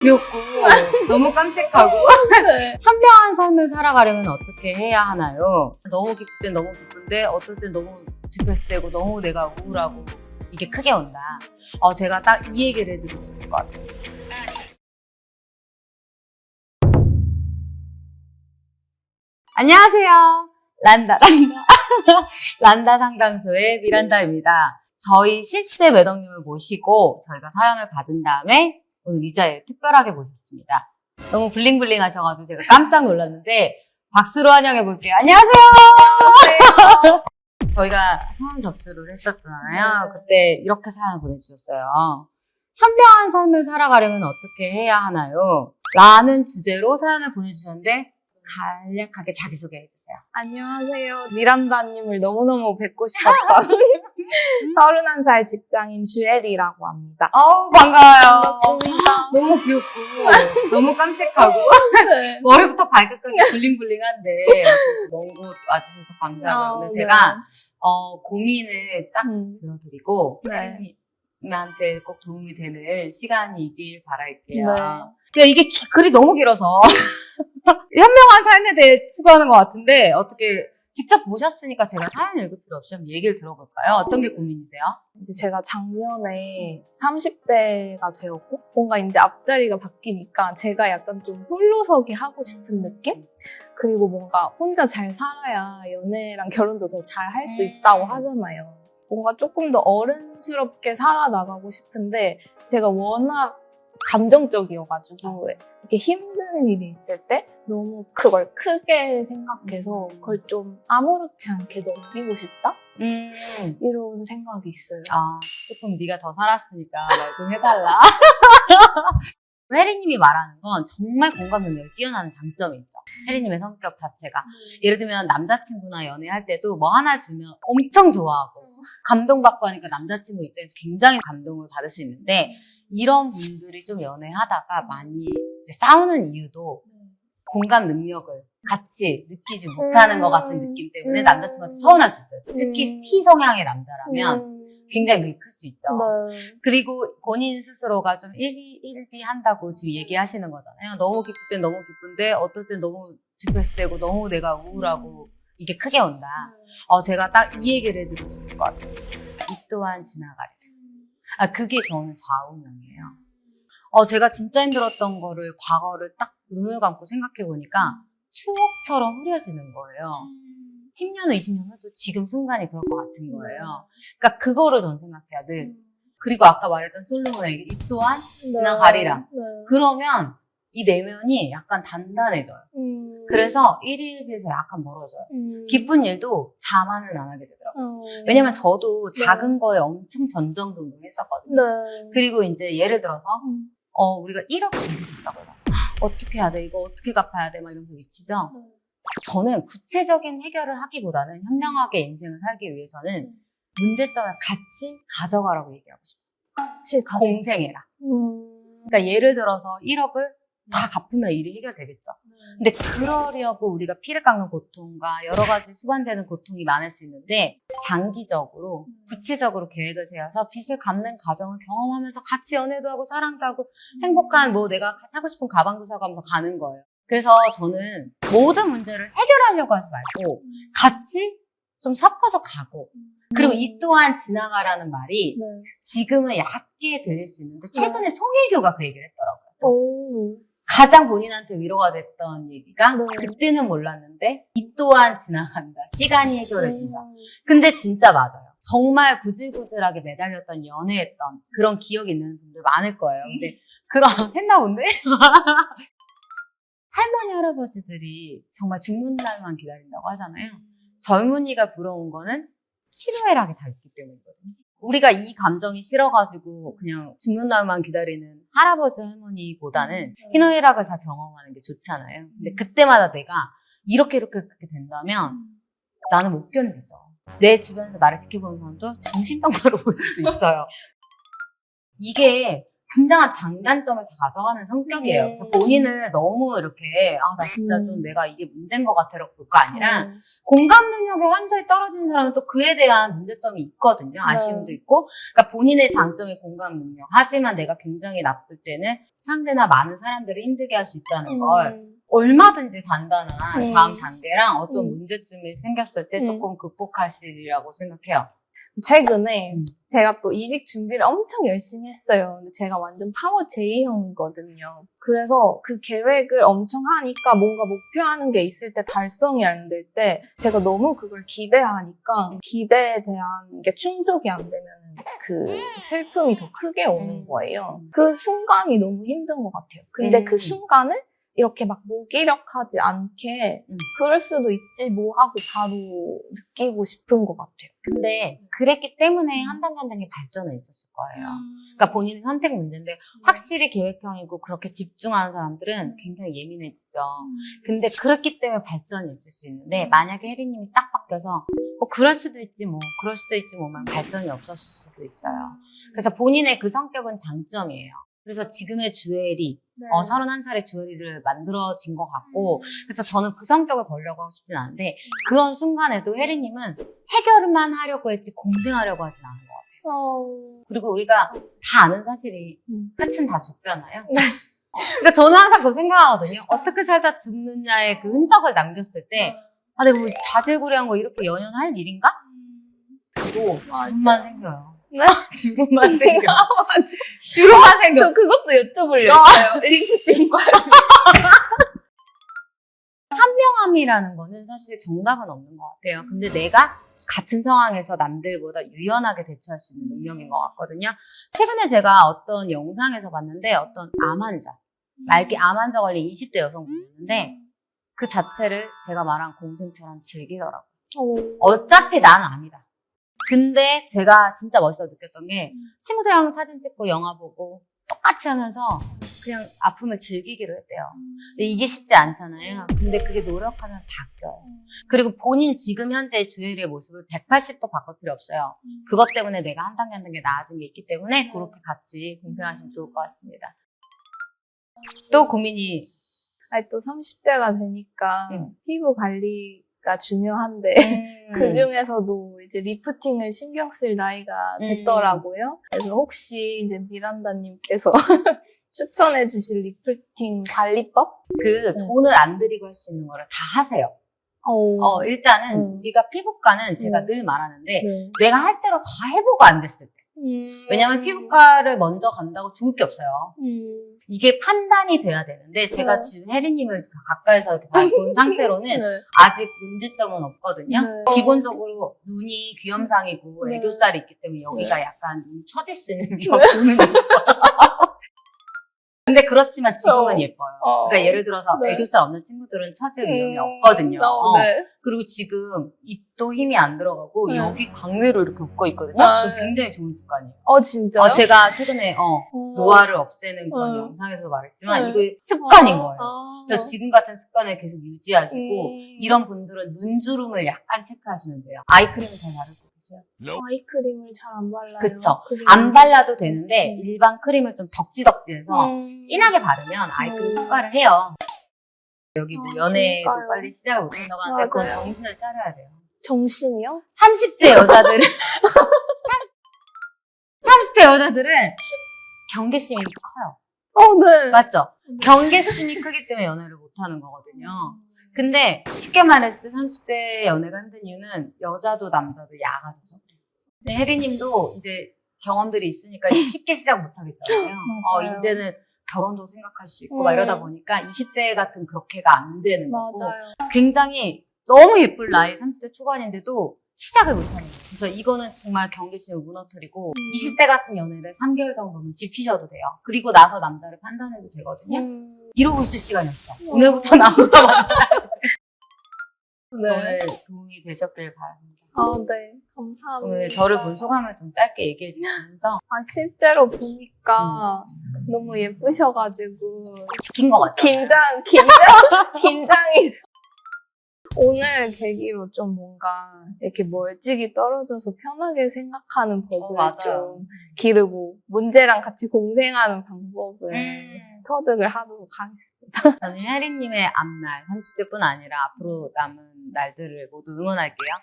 귀엽고 너무 깜찍하고 네. 현명한 삶을 살아가려면 어떻게 해야 하나요? 너무 기쁠 땐 너무 기쁜데 어떨 땐 너무 디프레스 되고 너무 내가 우울하고 이게 크게 온다. 어, 제가 딱 이 얘기를 해드릴 수 있을 것 같아요. 안녕하세요. 란다, 란다. 란다 상담소의 미란다입니다. 저희 실세 매덕님을 모시고 저희가 사연을 받은 다음에 오늘 이 자리에 특별하게 모셨습니다. 너무 블링블링 하셔가지고 제가 깜짝 놀랐는데 박수로 환영해 볼게요. 안녕하세요. 저희가 사연 접수를 했었잖아요. 네. 그때 이렇게 사연을 보내주셨어요. 현명한 삶을 살아가려면 어떻게 해야 하나요? 라는 주제로 사연을 보내주셨는데 간략하게 자기소개해 주세요. 안녕하세요. 미란다님을 너무너무 뵙고 싶었던 31살 직장인 주엘이라고 합니다. 어우 반가워요. 너무 귀엽고 너무 깜찍하고 네. 머리부터 발끝까지 블링블링한데 먼 곳 와주셔서 감사하고요. 어, 근데 네. 제가 어, 고민을 쫙 음. 들어드리고 네. 혜림한테 꼭 도움이 되는 시간이길 바랄게요. 네. 그러니까 이게 기- 글이 너무 길어서 현명한 삶에 대해 추구하는 것 같은데 어떻게 직접 보셨으니까 제가 사연 읽을 필요 없이 한번 얘기를 들어볼까요? 어떤 게 고민이세요? 이제 제가 작년에 30대가 되었고, 뭔가 이제 앞자리가 바뀌니까 제가 약간 좀 홀로서기 하고 싶은 느낌? 그리고 뭔가 혼자 잘 살아야 연애랑 결혼도 더 잘 할 수 있다고 하잖아요. 뭔가 조금 더 어른스럽게 살아나가고 싶은데, 제가 워낙 감정적이어가지고, 이렇게 힘 든 일이 있을 때 너무 그걸 크게 생각해서 그걸 좀 아무렇지 않게 넘기고 싶다? 음, 이런 생각이 있어요. 아, 조금 네가 더 살았으니까 말 좀 해달라. 혜리님이 말하는 건 정말 공감 능력이 뛰어나는 장점이 있죠. 혜리님의 성격 자체가. 예를 들면 남자친구나 연애할 때도 뭐 하나 주면 엄청 좋아하고 감동받고 하니까 남자친구 입장에서 굉장히 감동을 받을 수 있는데 이런 분들이 좀 연애하다가 많이 이제 싸우는 이유도 공감 능력을 같이 느끼지 못하는 음. 것 같은 느낌 때문에 음. 남자친구한테 서운할 수 있어요. 특히 음. T 성향의 남자라면 음. 굉장히 그게 클 수 있죠. 네. 그리고 본인 스스로가 좀 일희 일비 한다고 지금 얘기하시는 거잖아요. 너무 기쁠 땐 너무 기쁜데 어떨 땐 너무 디프레스 되고 너무 내가 우울하고 이게 크게 온다. 어, 제가 딱 이 얘기를 해드릴 수 있을 것 같아요. 이 또한 지나가리라. 아, 그게 저는 좌우명이에요. 어, 제가 진짜 힘들었던 거를, 과거를 딱 눈을 감고 생각해 보니까 추억처럼 흐려지는 거예요. 10년, 20년 후도 지금 순간이 그럴 것 같은 거예요. 그러니까 그거를 전 생각해야 돼. 그리고 아까 말했던 솔로몬의 얘기, 이 또한 지나가리라. 네. 그러면 이 내면이 약간 단단해져요. 음. 그래서 1일 비해서 약간 멀어져요. 음. 기쁜 일도 자만을 안 하게 되더라고요. 어. 왜냐면 저도 네. 작은 거에 엄청 전전긍긍했었거든요. 네. 그리고 이제 예를 들어서 음. 어 우리가 1억 빚을 졌다고 해요. 어떻게 해야 돼? 이거 어떻게 갚아야 돼? 막 이러면서 미치죠. 네. 저는 구체적인 해결을 하기보다는 현명하게 인생을 살기 위해서는 문제점을 같이 가져가라고 얘기하고 싶어요. 같이 가. 공생해라. 음. 그러니까 예를 들어서 1억을 다 갚으면 일이 해결되겠죠. 근데 그러려고 우리가 피를 깎는 고통과 여러 가지 수반되는 고통이 많을 수 있는데 장기적으로 구체적으로 계획을 세워서 빚을 갚는 과정을 경험하면서 같이 연애도 하고 사랑도 하고 행복한 뭐 내가 사고 싶은 가방도 사고 하면서 가는 거예요. 그래서 저는 모든 문제를 해결하려고 하지 말고 같이 좀 섞어서 가고 그리고 이 또한 지나가라는 말이 네. 지금은 얕게 들릴 수 있는데 최근에 송혜교가 그 얘기를 했더라고요. 오. 가장 본인한테 위로가 됐던 얘기가 네. 그때는 몰랐는데 이 또한 지나간다. 시간이 해결해준다. 음. 근데 진짜 맞아요. 정말 구질구질하게 매달렸던 연애했던 그런 기억이 있는 분들 많을 거예요. 근데 그런 했나 본데? 할머니 할아버지들이 정말 죽는 날만 기다린다고 하잖아요. 젊은이가 부러운 거는 희노애락이 다 있기 때문이거든요. 우리가 이 감정이 싫어가지고 그냥 죽는 날만 기다리는 할아버지 할머니보다는 희노애락을 다 경험하는 게 좋잖아요. 근데 그때마다 내가 이렇게 이렇게 그렇게 된다면 나는 못 견디죠. 내 주변에서 나를 지켜보는 사람도 정신병자로 볼 수도 있어요. 이게 굉장한 장단점을 다 가져가는 성격이에요. 그래서 음. 본인을 너무 이렇게 아 나 진짜 음. 좀 내가 이게 문제인 것 같아라고 볼거 아니라 음. 공감 능력이 완전히 떨어지는 사람은 또 그에 대한 문제점이 있거든요. 아쉬움도 네. 있고. 그러니까 본인의 장점이 공감 능력. 하지만 내가 굉장히 나쁠 때는 상대나 많은 사람들을 힘들게 할 수 있다는 걸 음. 얼마든지 단단한 음. 다음 단계랑 어떤 음. 문제점이 생겼을 때 음. 조금 극복하시리라고 생각해요. 최근에 음. 제가 또 이직 준비를 엄청 열심히 했어요. 근데 제가 완전 파워 J형이거든요. 그래서 그 계획을 엄청 하니까 뭔가 목표하는 게 있을 때 달성이 안 될 때 제가 너무 그걸 기대하니까 기대에 대한 게 충족이 안 되면 그 슬픔이 더 크게 오는 음. 거예요. 그 순간이 너무 힘든 것 같아요. 근데 음. 그 순간을 이렇게 막 무기력하지 않게 음. 그럴 수도 있지 뭐 하고 바로 느끼고 싶은 것 같아요. 근데 그랬기 때문에 한 단계 한 단계 발전은 있었을 거예요. 그러니까 본인의 선택 문제인데 확실히 계획형이고 그렇게 집중하는 사람들은 굉장히 예민해지죠. 근데 그렇기 때문에 발전이 있을 수 있는데 만약에 혜리님이 싹 바뀌어서 뭐 그럴 수도 있지 뭐 그럴 수도 있지 뭐만 발전이 없었을 수도 있어요. 그래서 본인의 그 성격은 장점이에요. 그래서 지금의 주엘이 네. 어, 31살의 주엘이를 만들어진 것 같고 그래서 저는 그 성격을 벌려고 하고 싶진 않은데 그런 순간에도 혜리님은 해결만 하려고 했지 공생하려고 하진 않은 것 같아요. 어... 그리고 우리가 다 아는 사실이 음. 끝은 다 죽잖아요. 어, 그러니까 저는 항상 그거 생각하거든요. 어떻게 살다 죽느냐의 그 흔적을 남겼을 때, 아, 내가 뭐 자질구레한 거 이렇게 연연할 일인가? 그거 맞아. 주름만 생겨요. 네? 주름만 생겨. 맞아. 주름만 생겨. 저 그것도 여쭤보려고 했어요. 링크딩과 현명함이라는 거는 사실 정답은 없는 것 같아요. 근데 내가 같은 상황에서 남들보다 유연하게 대처할 수 있는 능력인 것 같거든요. 최근에 제가 어떤 영상에서 봤는데 어떤 암 환자, 말기 암 환자 걸린 20대 여성분이었는데 그 자체를 제가 말한 공생처럼 즐기더라고요. 어차피 난 암이다. 근데 제가 진짜 멋있어 느꼈던 게 친구들이랑 사진 찍고 영화 보고 똑같이 하면서 그냥 아픔을 즐기기로 했대요. 근데 이게 쉽지 않잖아요. 근데 그게 노력하면 바뀌어요. 그리고 본인 지금 현재의 주일의 모습을 180도 바꿀 필요 없어요. 그것 때문에 내가 한 단계 한 단계 나아진 게 있기 때문에 그렇게 같이 공생하시면 좋을 것 같습니다. 또 고민이 아니 또 30대가 되니까 음. 피부 관리 가 중요한데 음. 그 중에서도 이제 리프팅을 신경 쓸 나이가 음. 됐더라고요. 그래서 혹시 이제 미란다님께서 추천해 주실 리프팅 관리법? 그 돈을 안 들이고 할 수 있는 거를 다 하세요. 어, 어, 일단은 음. 우리가 피부과는 제가 음. 늘 말하는데 네. 내가 할 대로 다 해보고 안 됐을 때. 음. 왜냐면 피부과를 먼저 간다고 좋을 게 없어요. 음. 이게 판단이 돼야 되는데 제가 네. 지금 혜리님을 가까이서 이렇게 본 상태로는 네. 아직 문제점은 없거든요. 네. 기본적으로 눈이 귀염상이고 네. 애교살이 있기 때문에 여기가 약간 눈이 처질 수 있는 위험 부분이 있어요. 근데 그렇지만 지금은 어. 예뻐요. 어. 그러니까 예를 들어서 네. 애교살 없는 친구들은 위험이 음. 없거든요. 어, 네. 그리고 지금 입도 힘이 안 들어가고 네. 여기 광대로 이렇게 웃고 있거든요. 아, 네. 굉장히 좋은 습관이에요. 어 진짜요? 어, 제가 최근에 어, 어. 노화를 없애는 그런 어. 영상에서 말했지만 네. 이거 습관인 거예요. 아. 그래서 지금 같은 습관을 계속 유지하시고 음. 이런 분들은 눈주름을 약간 체크하시면 돼요. 아이크림을 잘 바르고 계세요? 아이크림을 잘 안 발라요. 그쵸. 그리고 안 발라도 되는데 음. 일반 크림을 좀 덕지덕지해서 음. 진하게 바르면 아이크림 음. 효과를 해요. 여기 뭐 아, 연애도 그러니까요. 빨리 시작을 못한다고 하는데 그건 맞아요. 정신을 차려야 돼요. 정신이요? 30대 여자들은 30대 여자들은 경계심이 커요. 어, 네. 맞죠? 경계심이 크기 때문에 연애를 못하는 거거든요. 근데 쉽게 말했을 때 30대 연애가 힘든 이유는 여자도 남자도 야가져서 그래요. 근데 혜리님도 이제 경험들이 있으니까 이제 쉽게 시작 못 하겠잖아요. 어, 맞아요. 이제는 결혼도 생각할 수 있고 막 음. 이러다 보니까 20대 같은 그렇게가 안 되는 거고 맞아요. 굉장히 너무 예쁠 나이 30대 초반인데도 시작을 못하는 거예요. 그래서 이거는 정말 경계심을 무너뜨리고 20대 같은 연애를 3개월 정도는 지키셔도 돼요. 그리고 나서 남자를 판단해도 되거든요. 음. 이러고 있을 시간이 없어. 음. 오늘부터 남자 만나. 네. 오늘 도움이 되셨길 바랍니다. 아, 네. 감사합니다. 오늘 저를 본 소감을 좀 짧게 얘기해 주시면서 아, 실제로 보니까 음. 너무 예쁘셔가지고. 지킨 것 같아요. 긴장, 긴장, 긴장이. 오늘 계기로 좀 뭔가 이렇게 멀찍이 떨어져서 편하게 생각하는 법을 어, 맞아요. 좀 기르고 문제랑 같이 공생하는 방법을 음. 터득을 하도록 하겠습니다. 저는 혜리님의 앞날 30대뿐 아니라 앞으로 남은 날들을 모두 응원할게요.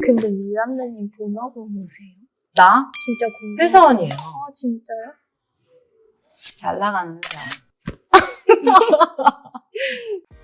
근데 미란드님 본업은 뭐세요? 나 진짜 궁금해요. 회사원이에요. 아 진짜요? 잘 나가는 회사.